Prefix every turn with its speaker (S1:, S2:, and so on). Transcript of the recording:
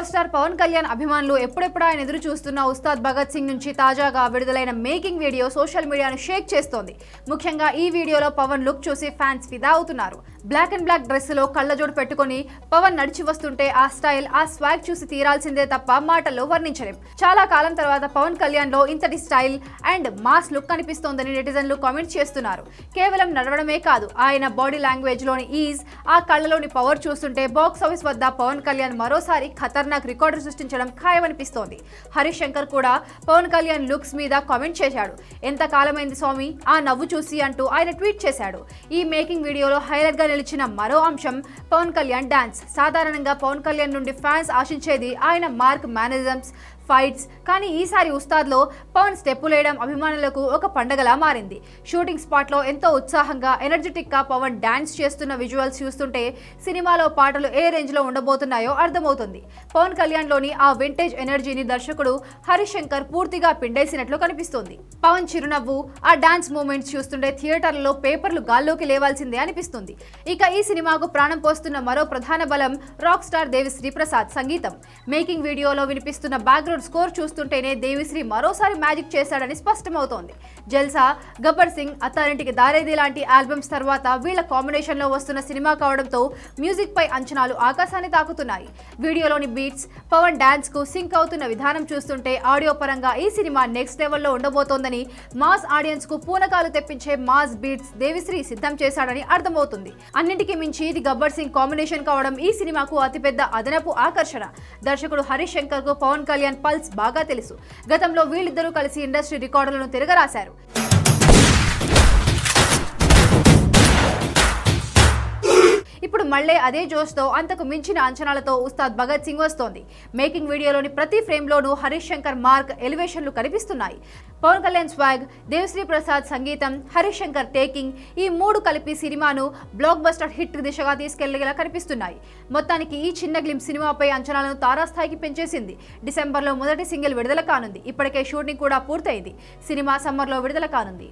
S1: Power star Pawan Kalyan అభిమానులు ఎప్పుడెప్పుడు ఆయన ఎదురు చూస్తున్న ఉస్తాద్ భగత్ సింగ్ నుంచి తాజాగా విడుదలైన మేకింగ్ వీడియో సోషల్ మీడియాను షేక్ చేస్తోంది. ముఖ్యంగా ఈ వీడియోలో పవన్ లుక్ చూసి ఫ్యాన్స్ ఫిదా అవుతున్నారు. బ్లాక్ అండ్ బ్లాక్ డ్రెస్లో కళ్ళజోడు పెట్టుకొని పవన్ నడిచి వస్తుంటే ఆ స్టైల్ ఆ స్వాగ్ చూసి తీరాల్సిందే తప్ప మాటల్లో వర్ణించలేం. చాలా కాలం తర్వాత పవన్ కళ్యాణ్లో ఇంతటి స్టైల్ అండ్ మాస్ లుక్ కనిపిస్తోందని నెటిజన్లు కామెంట్ చేస్తున్నారు. కేవలం నడవడమే కాదు ఆయన బాడీ లాంగ్వేజ్లోని ఈజ్ ఆ కళ్ళలోని పవర్ చూస్తుంటే బాక్స్ ఆఫీస్ వద్ద పవన్ కళ్యాణ్ మరోసారి ఖతర్నాక్ రికార్డు సృష్టించడం ఖాయమనిపిస్తోంది. హరీష్ శంకర్ కూడా పవన్ కళ్యాణ్ లుక్స్ మీద కామెంట్ చేశాడు. ఎంత కాలమైంది స్వామి? ఆ నవ్వు చూసి అంటూ ఆయన ట్వీట్ చేశాడు. ఈ మేకింగ్ వీడియోలో హైలైట్గా నిలిచిన మరో అంశం పవన్ కళ్యాణ్ డాన్స్. సాధారణంగా పవన్ కళ్యాణ్ నుండి ఫ్యాన్స్ ఆశించేది ఆయన మార్క్ మేనరిజమ్స్. ఫైట్స్. కానీ ఈసారి ఉస్తాద్లో పవన్ స్టెప్పులు వేయడం అభిమానులకు ఒక పండగలా మారింది. షూటింగ్ స్పాట్లో ఎంతో ఉత్సాహంగా ఎనర్జెటిక్గా పవన్ డాన్స్ చేస్తున్న విజువల్స్ చూస్తుంటే సినిమాలో పాటలు ఏ రేంజ్లో ఉండబోతున్నాయో అర్థమవుతుంది. పవన్ కళ్యాణ్లోని ఆ వింటేజ్ ఎనర్జీని దర్శకుడు హరిశంకర్ పూర్తిగా పిండేసినట్లు కనిపిస్తోంది. పవన్ చిరునవ్వు ఆ డాన్స్ మూమెంట్స్ చూస్తుంటే థియేటర్లలో పేపర్లు గాల్లోకి లేవాల్సిందే అనిపిస్తుంది. ఇక ఈ సినిమాకు ప్రాణం పోస్తున్న మరో ప్రధాన బలం రాక్ స్టార్ దేవిశ్రీ ప్రసాద్ సంగీతం. మేకింగ్ వీడియోలో వినిపిస్తున్న బ్యాక్గ్రౌండ్ స్కోర్ చూస్తుంటేనే దేవిశ్రీ మరోసారి మ్యాజిక్ చేశాడని స్పష్టమవుతోంది. జల్సా గబ్బర్ సింగ్ అత్తారింటికి దారేది లాంటి ఆల్బమ్స్ తర్వాత వీళ్ళ కాంబినేషన్లో వస్తున్న సినిమా కావడంతో మ్యూజిక్ పై అంచనాలు ఆకాశాన్ని తాకుతున్నాయి. వీడియోలోని బీట్స్ పవన్ డాన్స్కు సింక్ అవుతున్న విధానం చూస్తుంటే ఆడియో పరంగా ఈ సినిమా నెక్స్ట్ లెవెల్లో ఉండబోతోందని మాస్ ఆడియన్స్కు పూనకాలు తెప్పించే మాస్ బీట్స్ దేవిశ్రీ సిద్ధం చేశాడని అర్థమవుతుంది. అన్నింటికీ మించి ఇది గబ్బర్ సింగ్ కాంబినేషన్ కావడం ఈ సినిమాకు అతిపెద్ద అదనపు ఆకర్షణ. దర్శకుడు హరీష్ శంకర్కు పవన్ కళ్యాణ్ పల్స్ బాగా తెలుసు. గతంలో వీళ్ళిద్దరూ కలిసి ఇండస్ట్రీ రికార్డులను తిరగరాశారు. ఇప్పుడు మళ్ళీ అదే జోష్తో అంతకు మించిన అంచనాలతో ఉస్తాద్ భగత్ సింగ్ వస్తోంది. మేకింగ్ వీడియోలోని ప్రతి ఫ్రేమ్లోనూ హరీష్ శంకర్ మార్క్ ఎలివేషన్లు కనిపిస్తున్నాయి. పవన్ కళ్యాణ్ స్వాగ్ దేవశ్రీ ప్రసాద్ సంగీతం హరీష్ శంకర్ టేకింగ్ ఈ మూడు కలిపి సినిమాను బ్లాక్ బస్టర్ హిట్ దిశగా తీసుకెళ్ళేలా కనిపిస్తున్నాయి. మొత్తానికి ఈ చిన్న గ్లిమ్ సినిమాపై అంచనాలను తారాస్థాయికి పెంచేసింది. డిసెంబర్లో మొదటి సింగిల్ విడుదల కానుంది. ఇప్పటికే షూటింగ్ కూడా పూర్తయింది. సినిమా సమ్మర్లో విడుదల కానుంది.